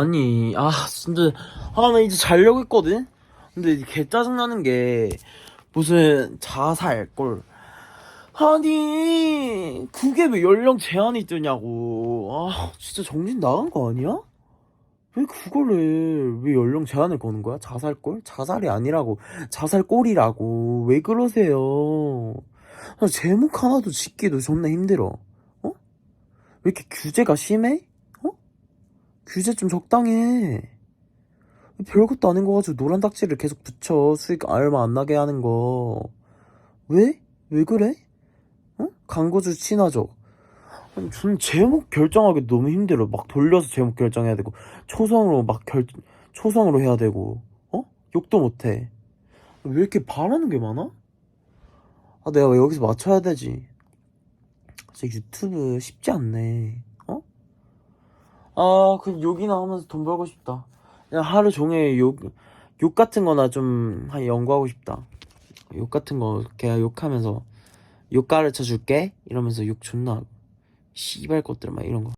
아니, 아, 근데, 아, 나 이제 자려고 했거든? 근데 개 짜증나는 게, 무슨 자살골. 아니, 그게 왜 연령 제한이 뜨냐고. 아, 진짜 정신 나간 거 아니야? 왜 그거를, 왜 연령 제한을 거는 거야? 자살골? 자살이 아니라고. 자살골이라고. 왜 그러세요? 아, 제목 하나도 짓기도 존나 힘들어. 어? 왜 이렇게 규제가 심해? 어? 규제 좀 적당히 해. 별것도 아닌 거 가지고 노란 닥지를 계속 붙여. 수익 얼마 안 나게 하는 거. 왜? 왜 그래? 어? 광고주 친화적. 아니, 전 제목 결정하기 너무 힘들어. 막 돌려서 제목 결정해야 되고, 초성으로 막 결, 초성으로 해야 되고, 어? 욕도 못해. 왜 이렇게 바라는 게 많아? 아, 내가 왜 여기서 맞춰야 되지? 진짜 유튜브 쉽지 않네. 어? 아, 그럼 욕이나 하면서 돈 벌고 싶다. 그냥 하루 종일 욕, 욕 같은 거나 좀, 한 연구하고 싶다. 욕 같은 거, 걔가 욕하면서, 욕 가르쳐 줄게? 이러면서 욕 존나. 씨발 것들 막 이런 거.